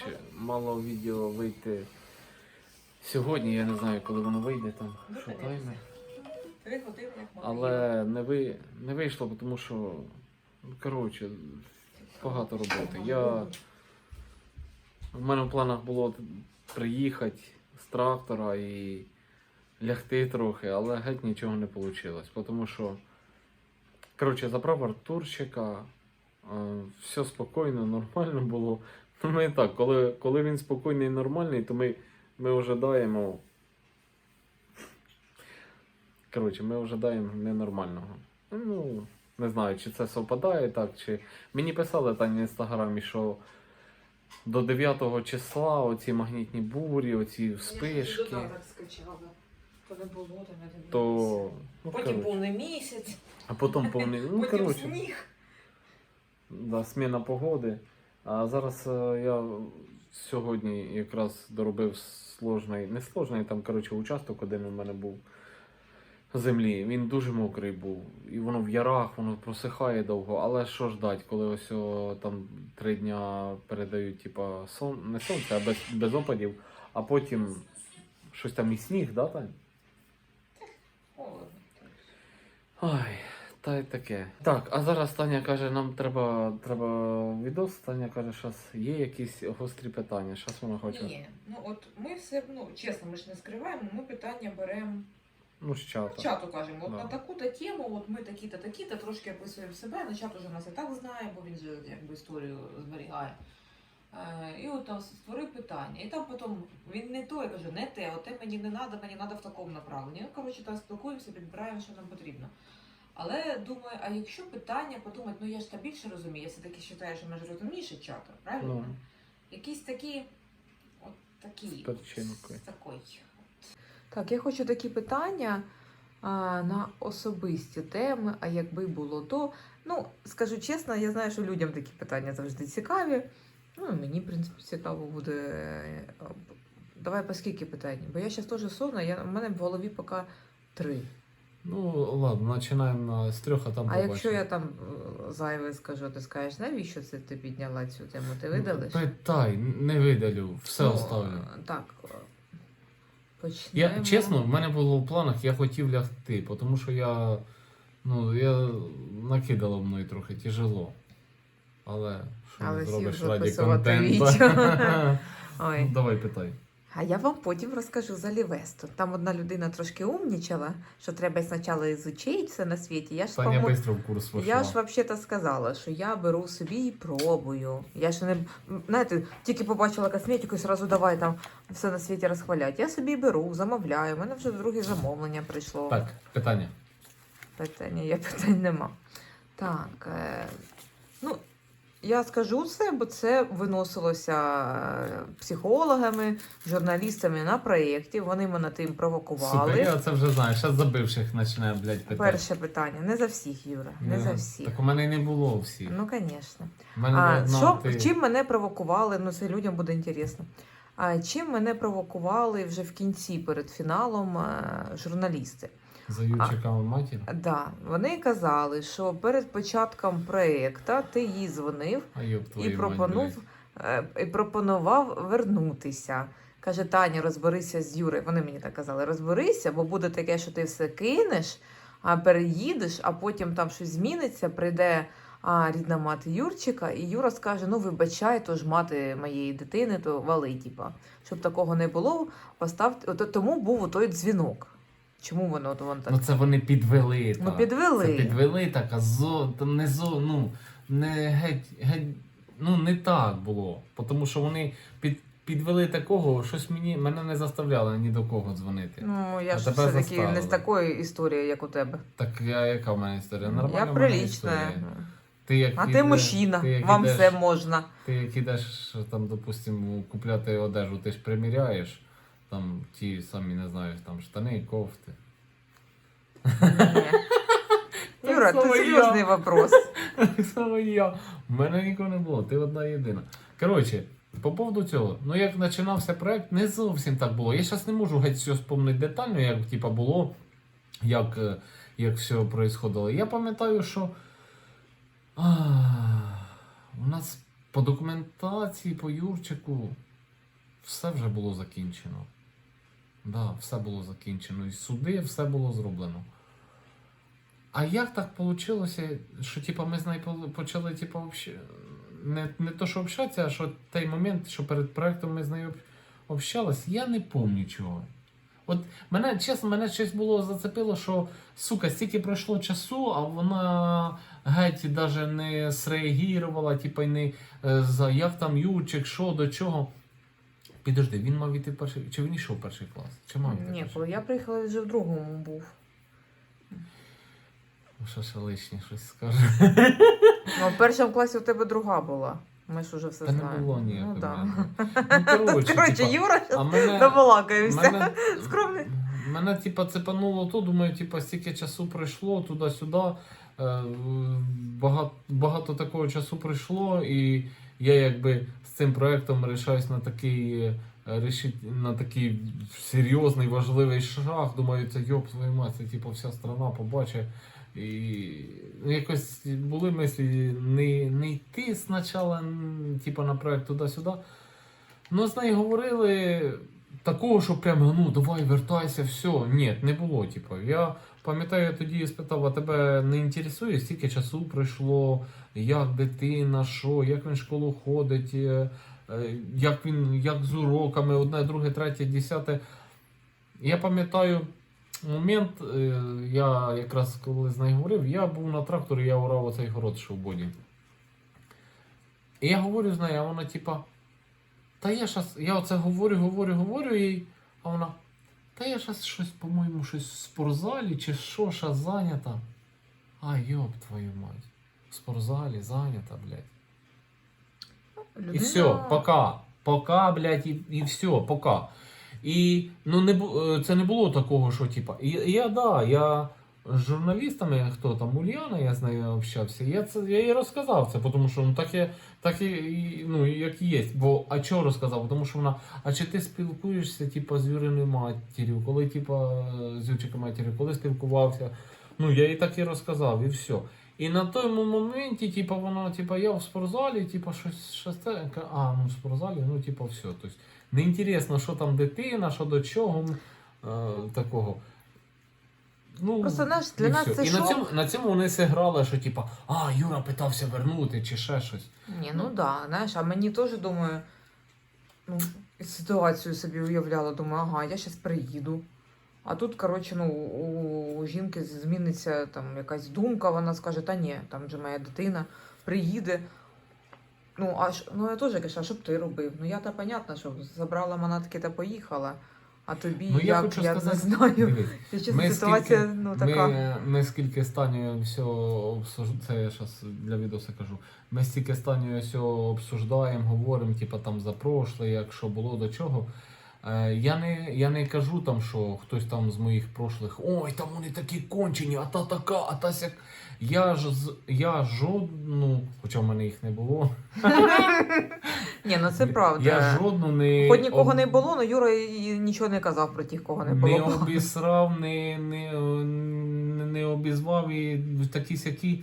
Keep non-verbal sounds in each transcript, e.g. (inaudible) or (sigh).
коротше, мало відео вийти сьогодні. Я не знаю, коли воно вийде там. Що таймер. Але не, ви, не вийшло, тому що, коротше, багато роботи. Я, в мене в планах було приїхати з трактора і лягти трохи, але геть нічого не вийшло. Тому що, коротше, забрав Артурчика, все спокійно, нормально було. Ну, (laughs) ми так, коли, коли він спокійний і нормальний, то ми, ми ожидаємо. Коротше, ми ожидаємо ненормального. Ну, не знаю, чи це совпадає так, чи. Мені писали там в інстаграмі, що до 9 числа оці магнітні бурі, оці Я вспишки, ще додаток скачала. То не було, то не дивилася. то. Ну, Потім коротше. повний місяць, А потім повний. Ну, (laughs) потім коротше, сніг. да, зміна погоди. А зараз е, я сьогодні якраз доробив сложний, не сложний, там, коротше, участок один у мене був землі. Він дуже мокрий був. І воно в ярах, воно просихає довго. Але що ждать, коли ось о, там три дня передають, типа, сон, не сонце, а без, без опадів, а потім щось там і сніг, да, Тань? Ой, та й таке. Так, а зараз Таня каже, нам треба, треба відос. Таня каже, що є якісь гострі питання. Щас вона хоче. Ні, ну от ми все, ну чесно, ми ж не скриваємо, ми питання беремо Ну, з чата. чату кажемо, от Да. на таку-то тему, от ми такі-то, такі-то, трошки описуємо себе, на чат уже нас і так знає, бо він же якби історію зберігає. Е, і от там створив питання. І там потім він не той, я кажу, не те, от те мені не треба, мені треба в такому направленні. Ну, коротше, так спілкуємося, підбираємо, що нам потрібно. Але думаю, а якщо питання подумати, ну я ж та більше розумію, я все-таки вважаю, що ми ж розумніші чату, правильно? Ну. Якісь такі, от такі. Такої. Так, я хочу такі питання а, на особисті теми, а якби було то. Ну, скажу чесно, я знаю, що людям такі питання завжди цікаві. Ну, мені, в принципі, цікаво буде. е, Давай по скільки питань? Бо я зараз теж сонна, я, у мене в голові поки три. Ну, ладно, починаємо з трьох, а там А побачимо. якщо я там е, зайве скажу, ти скажеш, навіщо це ти підняла цю тему? Ти видалиш? Питай, не видалю, все Ну, оставлю. Так. е, Почнемо. Я, чесно, в мене було в планах, я хотів лягти, тому що я. Ну, я накидало мною трохи тяжело. Але що Але не сів зробиш раді записувати контенту. відео. (laughs) Ой. Ну, Давай питай. А я вам потім розкажу за Лівесту. Там одна людина трошки умнічала, що треба спочатку ізучити все на світі. Я ж Таня по-мо- в курс вошла. я ж взагалі сказала, що я беру собі і пробую. Я ж не знаєте, тільки побачила косметику і одразу давай там все на світі розхвалять. Я собі беру, замовляю. У мене вже друге замовлення прийшло. Так, питання. Питання, я (laughs) питань нема. Так. Е, ну, я скажу це, бо це виносилося е, психологами, журналістами на проєкті. Вони мене тим провокували. Супер, я це вже знаю. Зараз забивших починає, блядь, питати. Перше питання. Не за всіх, Юра. Не за всіх. Так у мене не було всіх. Ну, звісно. А, що, ти... Чим мене провокували? Ну, це людям буде інтересно. А чим мене провокували вже в кінці перед фіналом е, журналісти? За Юрчиком матір? Да, вони казали, що перед початком проєкту ти їй дзвонив А і мать, е, і пропонував вернутися. Каже, Таня, розберися з Юрою. Вони мені так казали, розберися, бо буде таке, що ти все кинеш, а переїдеш, а потім там щось зміниться, прийде а, рідна мати Юрчика, і Юра скаже: ну вибачай, то ж мати моєї дитини, то вали, типа. Щоб такого не було, поставте. От, тому був той дзвінок. Чому воно от, воно так? Ну це вони підвели. Ну, так. підвели. Це підвели так, а зо, та не зо, ну, не геть, геть, ну не так було. Тому що вони під, підвели такого, щось мені, мене не заставляли ні до кого дзвонити. Ну, я А ж все-таки не з такої історії, як у тебе. Так я, яка в мене історія? Нормальна я прилична. історія. Ти як А ти мужчина, ти як вам ідеш- все можна. Ти як ідеш там, допустимо, купляти одежу, ти ж приміряєш там ті самі, не знаю, там штани, і кофти. Юра, це серйозний вопрос. І я. У мене нікого не було, ти одна єдина. Коротше, по поводу цього, ну як починався проект, не зовсім так було. Я зараз не можу геть все спомнити детально, як типа, було, як, е, як все происходило. Я пам'ятаю, що а, у нас по документації, по Юрчику, все вже було закінчено. Да, все було закінчено. І суди, все було зроблено. А як так вийшло, що типа, ми з нею почали типа, общ... не, не то, що общатися, а що той момент, що перед проектом ми з нею общались, я не пам'ятаю чого. От мене, чесно, мене щось було зацепило, що сука, стільки пройшло часу, а вона геть навіть не среагувала, типа й не е, як там Юрчик, що до чого. Підожди, він мав іти в перший. Чи він йшов в перший клас? Чи мав іти Ні, перший? коли я приїхала, він вже в другому був. Ну, Що ще лишнє щось скаже. Ну, в першому класі у тебе друга була. Ми ж уже все Та не було ніякого. Ну, да. Ну, коротше, (laughs) Коротше, типа, Юра а мене, добалакаємося. мене, (laughs) Скромний. мене, типа, цепануло то, думаю, типа, стільки часу пройшло туди-сюди. е, Багато, багато такого часу пройшло, і я якби з цим проектом рішаюсь на такий, е, на такий серйозний, важливий шаг. Думаю, це йоп твою мать, це типу, вся страна побачить. І ну, якось були мислі не, не йти спочатку, типу, на проект туди-сюди. Ну, з нею говорили такого, що прямо ну давай вертайся, все. Ні, не було. Типу. Я пам'ятаю, я тоді спитав, а тебе не інтересує, скільки часу пройшло, як дитина, що, як він в школу ходить, е, е, як він як з уроками, одне, друге, третє, десяте. Я пам'ятаю момент, е, я якраз коли з нею говорив, я був на тракторі, я орав оцей город, що в боді. І я говорю з нею, а вона типа. Та я щас, я оце говорю, говорю, говорю їй, а вона. Та я щас щось, по-моєму, щось в спортзалі чи що, щас зайнята. А, йоп, твою мать. В спортзалі зайнята, блядь. І все, пока. Пока, блядь, і, і все, пока. І ну, не, е, це не було такого, що типа. Я, да, я з журналістами, хто там, Ульяна, я з нею общався, я, це, я їй розказав це, тому що ну, так, і, так і, ну, як є. Бо, а чого розказав? Тому що вона, а чи ти спілкуєшся типа, з Юриною матір'ю, коли типа, з Юрчиком матір'ю, коли спілкувався? Ну, я їй так і розказав, і все. І на тому моменті, типа, вона, типа, я в спортзалі, типа, щось, це. А, ну в спортзалі, ну, типа, все. Тобто, неінтересно, що там дитина, що до чого е, такого. Ну, Просто, знаєш, для і нас все. це і на цьому, на цьому вони зіграли, що типа, а, Юра питався вернути чи ще щось. Ні, ну да, знаєш, а мені теж думаю, ну, ситуацію собі уявляла, думаю, ага, я зараз приїду. А тут, коротше, ну, у жінки зміниться там якась думка, вона скаже, та ні, там же моя дитина приїде. Ну, а ж, ну я теж кажу, а що б ти робив? Ну я та понятно, що забрала манатки та поїхала. А тобі Ну, я як, хочу я сказати, не знаю. Дивись, (laughs) Я, чесно, Ми ситуація скільки- ну, така. Ми, ми скільки стані все обсуждаємо, це я зараз для відоса кажу. Ми стільки стані все обсуждаємо, говоримо, типу, там за прошле, як що було до чого. Е, я, не, я не кажу там, що хтось там з моїх прошлих, ой, там вони такі кончені, а та така, а та сяк. Я ж я жодну, хоча в мене їх не було. (laughs) (laughs) Ні, ну це правда. Я жодну не Хоч нікого об- не було, але Юра і нічого не казав про тих, кого не не (laughs) обісрав, не, не, не, не обізвав і такі сякі.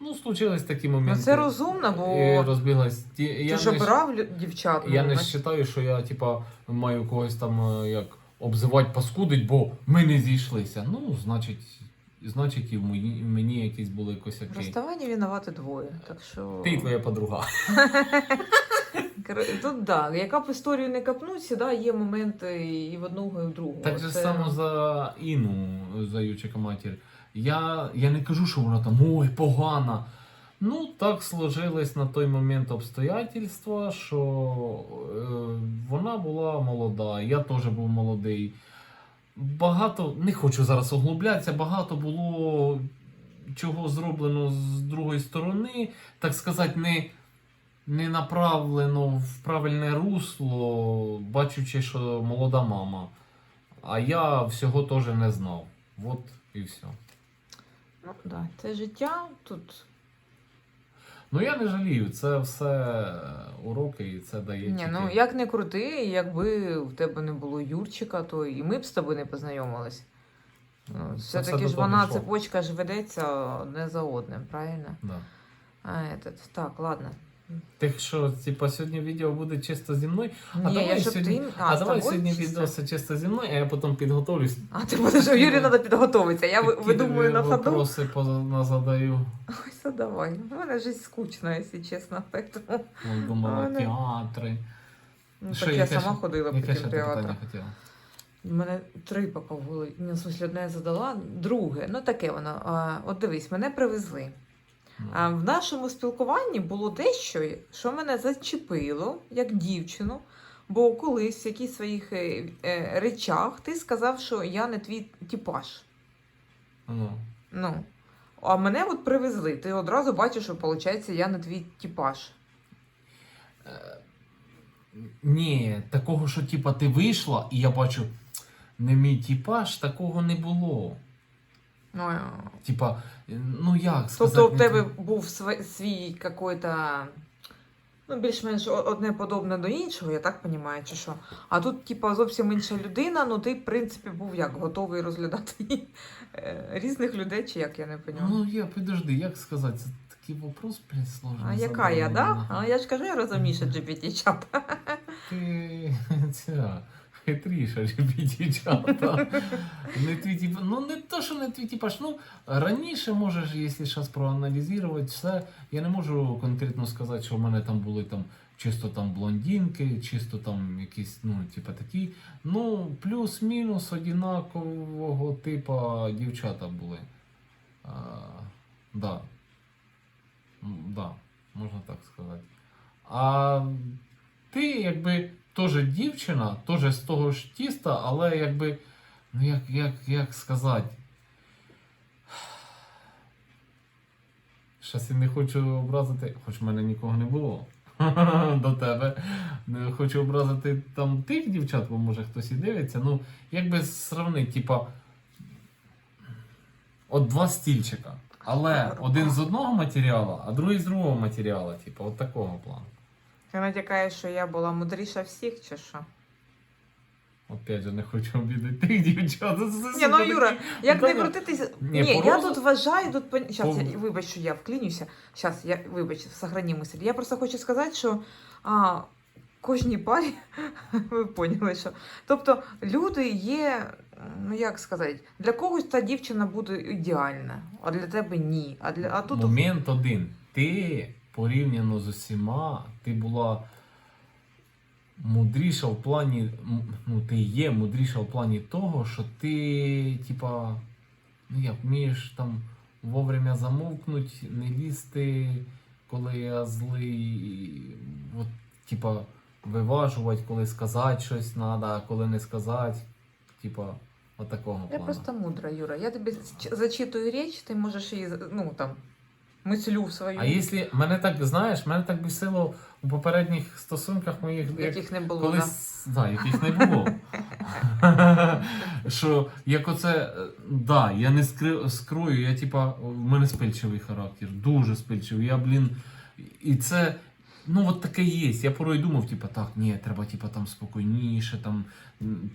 Ну, случились такі Ну моменти. це розумно, бо розбіглась. Ти Я ж не, обирав лю- дівчат. я ну, не вважаю, що я типа, маю когось там е, як обзивати, паскудить, бо ми не зійшлися. Ну, значить, значить і в мої- мені якісь були косяки. Розставання винувати двоє. Так що Ти і твоя подруга. (laughs) Тут да, яка б історію не капнуться, да, є моменти і в одного, і в другого. Так же Це- само за Іну, за Ючика матір. Я, я не кажу, що вона там ой, погана. Ну, так сложились на той момент обстоятельства, що е, вона була молода, я теж був молодий. Багато, не хочу зараз углублятися, багато було чого зроблено з другої сторони, так сказати, не, не направлено в правильне русло, бачучи, що молода мама. А я всього теж не знав. От і все. Ну, да, це життя тут. Ну я не жалію, це все уроки і це дає. Ні, тільки... ну як не крути, якби в тебе не було Юрчика, то і ми б з тобою не познайомились. Ну, все-таки ж вона цепочка ж ведеться одне за одним, правильно? Да. А, этот, так, ладно. Ти що, типа, сьогодні відео буде чисто зі мною? А Ні, давай я сьогодні- ти... А, з давай тобою сьогодні чисто? відео чисто зі мною, а я потім підготовлюсь. А ти будеш у Юрі треба підготуватися. Я ви- видумую на ходу. Вопроси задаю. Ой, все давай. У мене життя скучна, якщо чесно. Поэтому... От Думала, А, не. театри. Ну, Що, так я яке сама ще- ходила по Яке ще ти кінотеатру. питання хотіла? У мене три поки в голові. Ні, в смысле, одне я задала, друге. Ну таке воно. А, от дивись, мене привезли. В нашому спілкуванні було дещо, що мене зачепило як дівчину. Бо колись в якихось своїх е, е, речах ти сказав, що я не твій типаж. Ну. Ну. А мене от привезли. Ти одразу бачиш, що виходить, я не твій типаж. Е, Ні, такого, що типа ти вийшла, і я бачу, не мій типаж, такого не було. Ну, е, Типа, ну як сказати? тобто в тебе був свій, свій какой-то, ну, більш-менш о- одне подобне до іншого, я так розумію, чи що. А тут, типа, зовсім інша людина, ну ти, в принципі, був як готовий розглядати (laughs) е, різних людей, чи як я не розумію. Ну я підожди, як сказати, це такий вопрос, блядь, сложний. а яка я, задала да? А я ж кажу, я розумніша GPT-чат. Ти (laughs) ця хитріша дівчата. Не твій тип, ну не то, що не твій типаж. Ну раніше можеш, якщо зараз проаналізувати все, я не можу конкретно сказати, що в мене там були там чисто там блондинки, чисто там якісь, ну, типа такі. Ну, плюс-мінус однакового типу дівчата були. А, да. Да, можна так сказати. А ти якби теж дівчина, теж з того ж тіста, але якби, ну як, як, як сказати. Щас я не хочу образити, хоч в мене нікого не було (laughs) до тебе. Не хочу образити там тих дівчат, бо може хтось і дивиться. Ну, якби сравнити, типа, от два стільчика. Але один з одного матеріалу, а другий з другого матеріалу, типу, от такого плану. Ти натякаєш, що я була мудріша всіх, чи що? Опять же, не хочу обідати тих дівчат. Ні, ну Юра, як не крутитися. Ні, Ні, я тут вважаю, тут пон... Щас, я, вибач, що я вклинюся. Щас, я вибач, сохрані мисль. Я просто хочу сказати, що а, кожній парі (laughs) ви поняли, що. Тобто люди є, ну як сказати, для когось та дівчина буде ідеальна, а для тебе ні. А для а тут Момент один. Ти порівняно з усіма, ти була мудріша в плані. Ну, ти є мудріша в плані того, що ти, типа, ну як вмієш там вовремя замовкнути, не лізти, коли я злий. От, типа, виважувати, коли сказати щось треба, а коли не сказати. Типа, от такого я плану. просто мудра, Юра. Я тобі зачитую річ, ти можеш її, ну там, мислю свою, А якщо мене так знаєш, мене так бісило у попередніх стосунках моїх, як не було. колись да, яких не було. (laughs) Що як оце, е, да, я не скри, скрою, я типа, в мене спильчивий характер, дуже спильчивий. Я, блін, і це. Ну, от таке є. Я порой думав, типа, так, ні, треба типа, там спокійніше, там,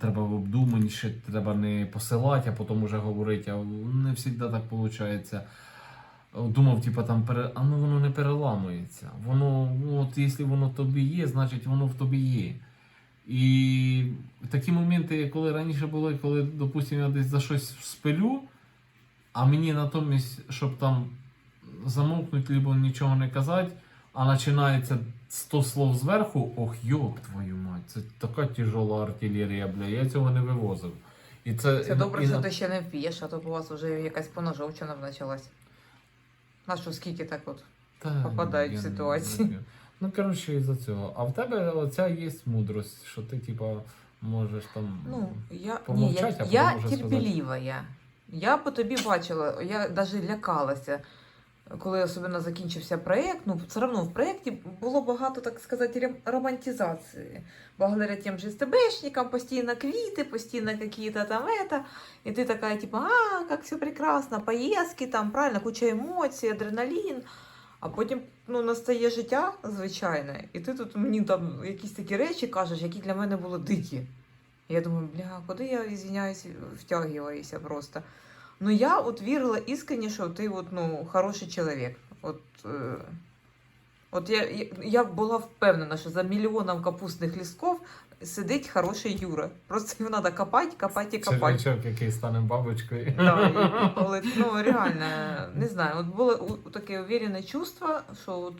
треба обдуманіше, треба не посилати, а потім уже говорити. А не завжди так виходить. Думав, типа, там, пере... а ну воно не переламується. Воно, от якщо воно тобі є, значить воно в тобі є. І такі моменти, коли раніше були, коли, допустимо, я десь за щось спилю, а мені натомість, щоб там замовкнути, либо нічого не казати, а починається 100 слов зверху, ох, йоп твою мать, це така тяжола артилерія, бля, я цього не вивозив. І це, Це добре, і що ти ще не вп'єш, а то у вас вже якась поножовчина почалась. На що скільки так от? Та, попадають я в не- ситуації. Ну, коротше, із-за цього. А в тебе оця є мудрость, що ти, типа, можеш там. Ну, я, ні, я, Помовчать, а я уже терпеліва. Я. я по тобі бачила, я навіть лякалася, коли особливо закінчився проєкт. Ну, все одно в проєкті було багато, так сказати, романтизації. Благодаря тим же СТБшникам постійно квіти, постійно какие-то там это. І ти така, типу, а, як все прекрасно, поїздки, там, правильно, куча емоцій, адреналін. А потім ну, настає життя звичайне, і ти тут мені там якісь такі речі кажеш, які для мене були дикі. Я думаю, бля, куди я извиняюсь, втягиваюся просто. Ну я от вірила іскренне, що ти от, ну, хороший чоловік. От, е, От я, я, я була впевнена, що за мільйоном капустних лістков сидить хороший Юра. Просто його треба копати, копати і копати. Червячок, який стане бабочкою. Да, і коли, (laughs) ну реально, не знаю, от було у- таке уверене чувство, що от,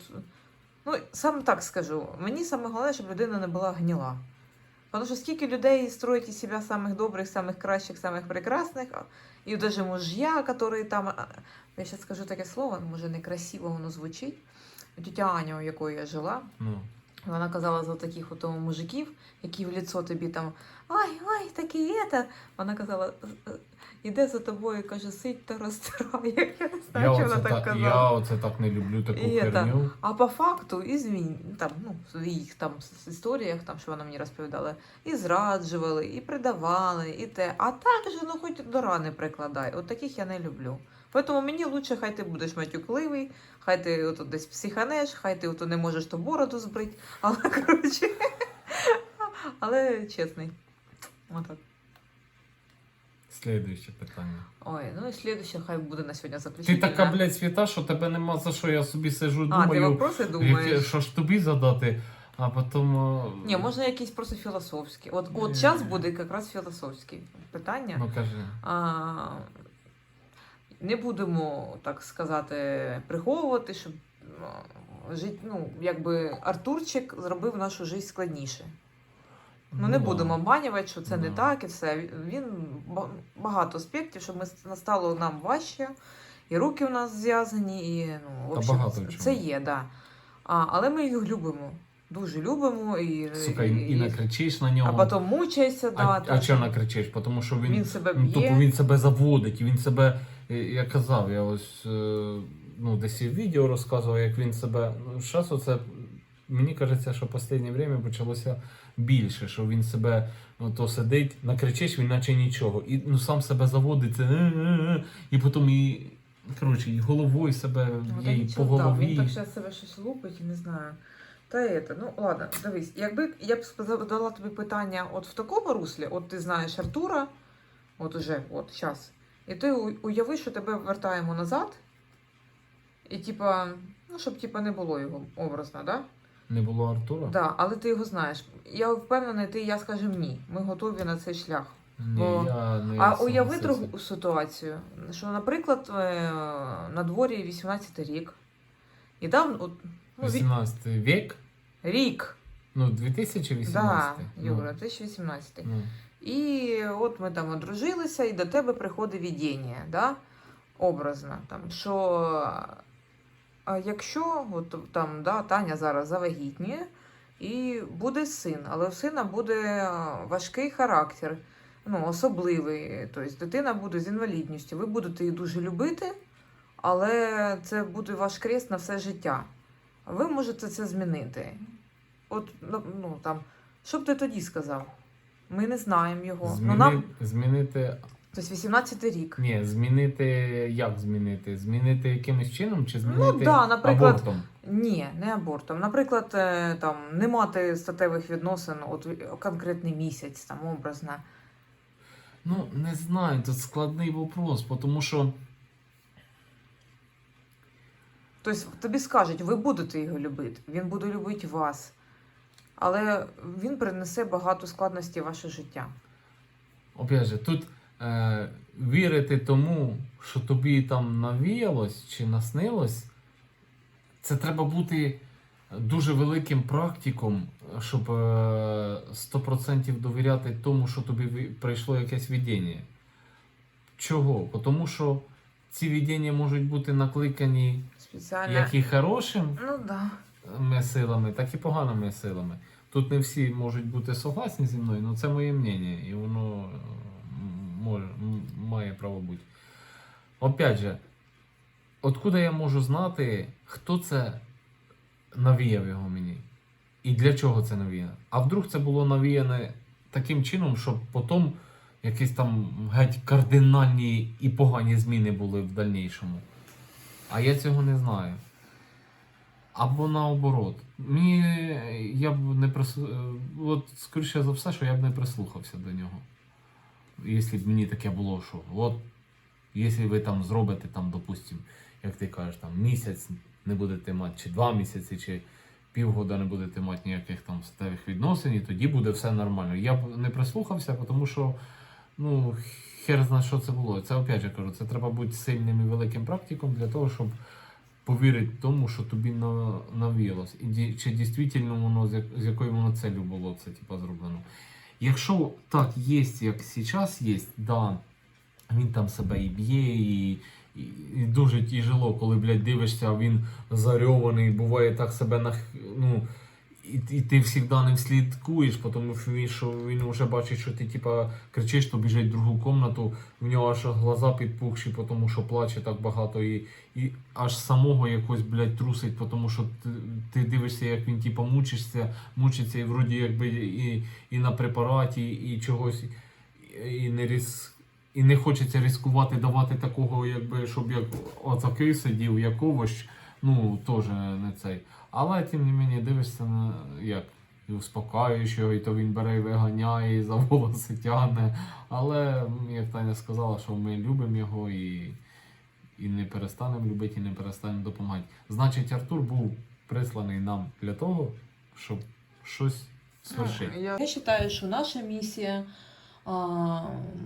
ну, саме так скажу, мені саме головне, щоб людина не була гніла. Тому що скільки людей строїть із себе самих добрих, самих кращих, самих прекрасних, а- і даже мужья, которые там, я сейчас скажу таке слово, може некрасиво воно звучить. Тетя Аня, у якої я жила, Ну, вона казала за таких от мужиків, які в лицо тобі там ой, ой, такі это. Вона казала, «Е, іде за тобою, каже, сидь та розтирає. (laughs) Я не знаю, оце вона так казала. я оце так не люблю таку І херню. А по факту, і змін, там, ну, в їх там історіях, там, що вона мені розповідала, і зраджували, і предавали, і те. А так же, ну хоч до рани прикладай. От таких я не люблю. Тому мені лучше, хай ти будеш матюкливий, хай ти от десь психанеш, хай ти от не можеш то бороду збрити, але коротше. (laughs) Але чесний. Отак. Слідуюче питання. Ой, ну і слідуще, хай буде на сьогодні Ти така, блядь, свята, що тебе нема за що, я собі сижу, А, ти вопроси думаєш? що ж тобі задати, а потім. Ні, можна якісь просто філософські. От, от зараз буде якраз філософські питання. Ну кажи. А, не будемо, так сказати, приховувати, щоб а, жить, ну, якби Артурчик зробив нашу життя складніше. Ну, не будемо обманювати, що це не так і все. Він багато аспектів, щоб ми настало нам важче, і руки у нас зв'язані, і ну, в Та общем, багато це, в чому. є, да. А, але ми їх любимо. Дуже любимо і, Сука, і, і накричиш на нього. а потім мучається, да, а, а чого накричиш? Тому що він, він себе ну, тупо він себе заводить, і він себе. е, Я казав, я ось е, ну, десь і в відео розказував, як він себе. Ну, зараз оце. Мені кажеться, що останнє время почалося більше, що він себе ну, то сидить, накричиш, він наче нічого. І ну, сам себе заводить, і потім і. Коротше, і головою себе Ну, і по голові. Він так зараз себе щось лупить, не знаю. Та это, ну ладно, дивись, якби я б задала тобі питання от в такому руслі, от ти знаєш Артура, от уже, от зараз, і ти уяви, що тебе вертаємо назад, і типа, ну, щоб типа не було його образно, да? Не було Артура? Да, але ти його знаєш. Я впевнена, ти я скажемо ні. Ми готові на цей шлях. Ні, Бо- я не А уяви другу ситуацію, що, наприклад, е, на дворі 18 рік, і там от, ну, 18 вік? рік, Ну, 2018. да, ну, Юра, 2018. Ну, І от ми там одружилися, і до тебе приходить видіння, да? образно. Там, що якщо от, там, да, Таня зараз завагітніє, і буде син, але у сина буде важкий характер, ну, особливий. Тобто дитина буде з інвалідністю. Ви будете її дуже любити, але це буде ваш крест на все життя. Ви можете це змінити. От, ну, ну, там, що б ти тоді сказав? Ми не знаємо його. зміни, Ну, нам, Змінити. Тобто 18 рік. Ні, змінити. Як змінити? Змінити якимось чином чи змінити Ну, да, наприклад, абортом? Ні, не абортом. Наприклад, е, там не мати статевих відносин от конкретний місяць, там образно. Ну, не знаю, тут складний вопрос, тому що. Тобто тобі скажуть, ви будете його любити, він буде любити вас. Але він принесе багато складностей в ваше життя. Опять же, тут е, вірити тому, що тобі там навіялось чи наснилось, це треба бути дуже великим практиком, щоб е, 100% довіряти тому, що тобі прийшло якесь видіння. Чого? Тому що ці видіння можуть бути накликані Спеціально. як і хорошим Ну да. ми силами, так і поганими силами. Тут не всі можуть бути согласні зі мною, але це моє мнення, і воно має право бути. Опять же, откуда я можу знати, хто це навіяв його мені? І для чого це навіяно? А вдруг це було навіяне таким чином, щоб потім якісь там геть кардинальні і погані зміни були в дальнішому. А я цього не знаю. Або наоборот. Мені я б не прис... е, От, скоріше за все, що я б не прислухався до нього. Якщо б мені таке було, що от, якщо ви там зробите, там, допустим, як ти кажеш, там місяць не будете мати, чи два місяці, чи півгода не будете мати ніяких там статевих відносин, і тоді буде все нормально. Я б не прислухався, тому що ну, хер знає, що це було. Це опять же кажу, це треба бути сильним і великим практиком для того, щоб повірити тому, що тобі на, навіялось. І чи дійсно воно з, якою воно целью було це типа, зроблено. Якщо так є, як зараз є, да, він там себе і б'є, і, і, і дуже тяжело, коли, блядь, дивишся, він зарьований, буває так себе нах... ну, і, і ти завжди не вслідкуєш, тому що він, вже бачить, що ти типа кричиш, то біжить в другу кімнату, в нього аж глаза підпухші, тому що плаче так багато, і, і аж самого якось, блядь, трусить, тому що ти, ти дивишся, як він типа мучишся, мучиться, і вроді якби і, і на препараті, і чогось, і, не різ... І не хочеться ризикувати давати такого, якби, щоб як отакий сидів, як овощ, ну теж не цей. Але тим не мені дивишся на як і успокаюєш його, і то він бере і виганяє, і за волоси тягне. Але як Таня сказала, що ми любимо його і, і не перестанемо любити, і не перестанемо допомагати. Значить, Артур був присланий нам для того, щоб щось свершити. Я вважаю, що наша місія а,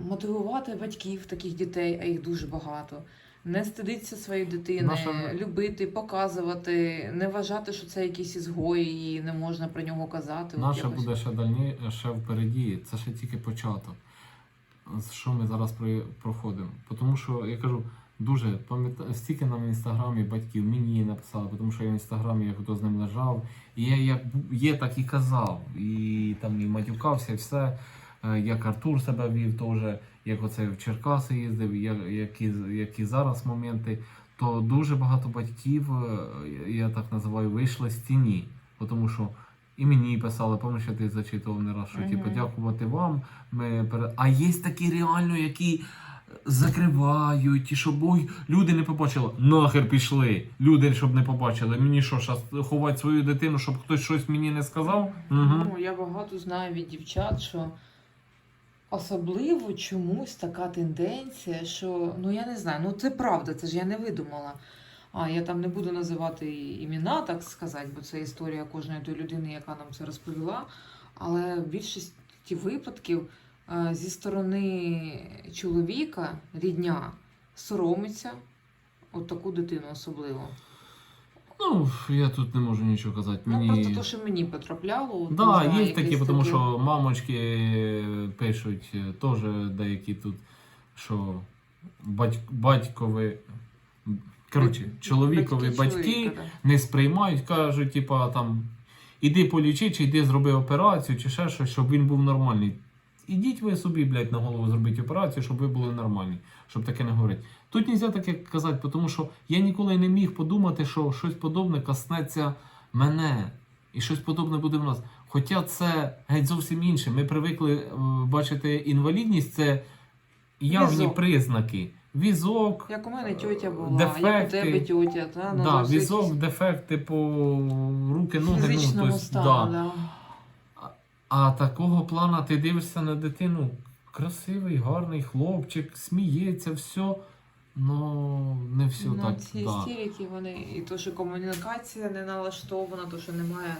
мотивувати батьків таких дітей, а їх дуже багато. Не стидитися своєї дитини, Наша- любити, показувати, не вважати, що це якісь ізгої і не можна про нього казати. Наше якось. буде ще дальні, ще впереді. Це ще тільки початок. Що ми зараз проходимо? Тому що я кажу, дуже пам'ятаю, стільки нам в інстаграмі батьків мені написали, тому що я в інстаграмі як хто з ним лежав. І я як є, так і казав. І там і матюкався, і все. Е, Як Артур себе вів, теж, як оце в Черкаси їздив, які, які зараз моменти, то дуже багато батьків, е, я так називаю, вийшли з тіні. Тому що і мені писали, пам'ятаєш, я ти зачитував не раз, що типу, дякувати вам. Ми пере... А є такі реально, які закривають, і щоб ой, люди не побачили. Нахер пішли. Люди, щоб не побачили. Мені що, щас ховати свою дитину, щоб хтось щось мені не сказав? Угу. Ну, я багато знаю від дівчат, що особливо чомусь така тенденція, що ну я не знаю, ну це правда, це ж я не видумала. А я там не буду називати імена, так сказати, бо це історія кожної тої людини, яка нам це розповіла. Але в більшості випадків е, зі сторони чоловіка рідня соромиться от таку дитину особливо. Ну, я тут не можу нічого казати. Мені... Ну просто то, що мені потрапляло. от, Да, є такі, тому що мамочки пишуть е, теж деякі тут, що бать... батькові, коротше, чоловікові батьки чоловіка, не сприймають, кажуть, типа там, іди полічи, чи йди зроби операцію, чи ще щось, щоб він був нормальний. Ідіть ви собі, блядь, на голову зробіть операцію, щоб ви були нормальні, щоб таке не говорити. Тут не можна таке казати, тому що я ніколи не міг подумати, що щось подобне коснеться мене. І щось подобне буде в нас. Хоча це геть зовсім інше. Ми привикли е, бачити інвалідність, це явні Візок. признаки. Візок, Як у мене тьотя була, як у тебе тьотя, та? Да, візок, якісь дефекти по руки, ноги. Ну, тобто, стану, да. да. А такого плана ти дивишся на дитину, красивий, гарний хлопчик, сміється, все. Ну, не все ну, так. ці Да. істерики, вони, і то, що комунікація не налаштована, то, що немає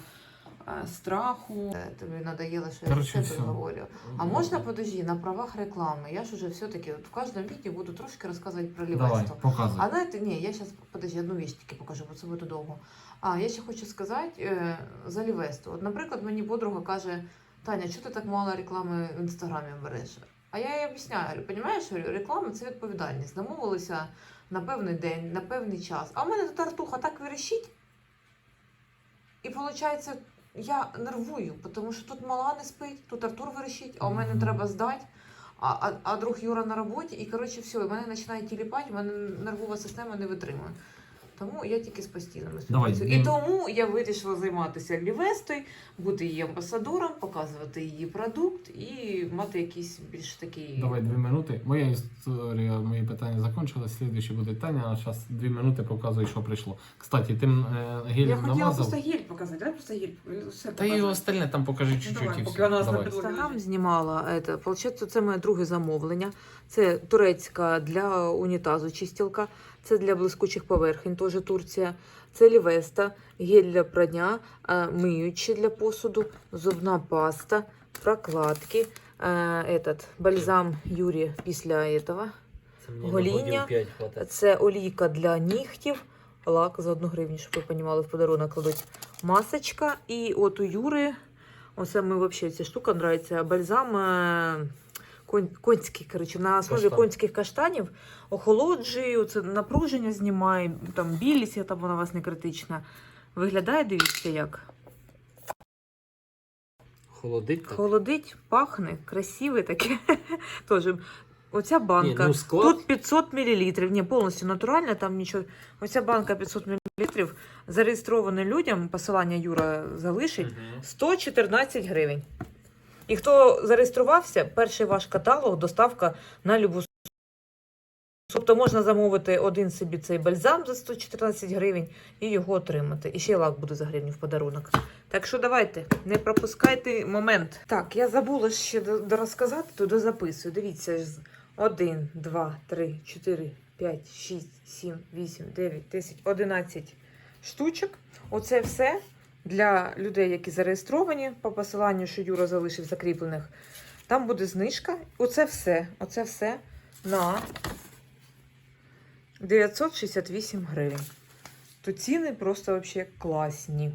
а, страху. Тобі надоело, що Короче, я тебе говорю. А можна, подожди, на правах реклами? Я ж уже все-таки от в кожному відео буду трошки розказувати про Давай, показуй. А знаєте, ні, я зараз, подожди, одну віч тільки покажу, бо це буде довго. А, я ще хочу сказати е, за лівество. От, наприклад, мені подруга каже, Таня, чого ти так мало реклами в інстаграмі береш? А я їй об'ясняю, розумієш, реклама це відповідальність. Замовилися на певний день, на певний час. А в мене тут артуха так вирішить. І виходить, я нервую, тому що тут мала не спить, тут Артур вирішить, а у мене треба здати. А, а, а друг Юра на роботі, і коротше все, і мене починає тіліпати, в мене нервова система не витримує. Тому я тільки з постійними Давай, співпрацюю. І Дім. тому я вирішила займатися лівестою, бути її амбасадором, показувати її продукт і мати якийсь більш такий. Давай дві минути. Моя історія, мої питання закончились. Слідуючі буде Таня, а зараз дві минути показуй, що прийшло. Кстати, ти м, е, гелем Я хотіла намазав. просто гель показати, давай просто гель. Все Та і остальне там покажи чуть-чуть давай, і поки все. вона нас не Давай. підловить. Інстаграм знімала це. Получається, це моє друге замовлення. Це турецька для унітазу чистілка. Це для блискучих поверхень, теж Турція. Це Лівеста, гель для прання, е, миючі для посуду, зубна паста, прокладки, е, этот, бальзам Юрі після этого. Це Гоління. на годів 5 хватить. Це олійка для нігтів, лак за одну гривню, щоб ви розуміли, в подарунок кладуть. Масочка. І от у Юри, оце ми взагалі ця штука подобається, бальзам е, конь, конський, коротше, на основі Каштан. конських каштанів охолоджує, оце напруження знімає, там білість, там вона у вас не критична. Виглядає, дивіться, як. Холодить так? Холодить, пахне, красиве таке. (laughs) Тоже. Оця Ні, банка. ну склад, Тут 500 мл. Ні, повністю натуральна, там нічого. Оця банка 500 мл зареєстрована людям, посилання Юра залишить, 114 гривень. І хто зареєструвався, перший ваш каталог, доставка на любу. Тобто можна замовити один собі цей бальзам за 114 гривень і його отримати. І ще лак буде за гривню в подарунок. Так що давайте, не пропускайте момент. Так, я забула ще дорозказати, то дозаписую. Дивіться, з- 1, 2, 3, 4, 5, 6, 7, 8, 9, 10, 11 штучок. Оце все для людей, які зареєстровані по посиланню, що Юра залишив закріплених. Там буде знижка. Оце все. Оце все на 968 гривень. То ціни просто вообще класні.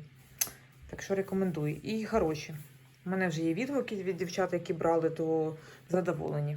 Так що рекомендую. І хороші. У мене вже є відгуки від дівчат, які брали, то задоволені.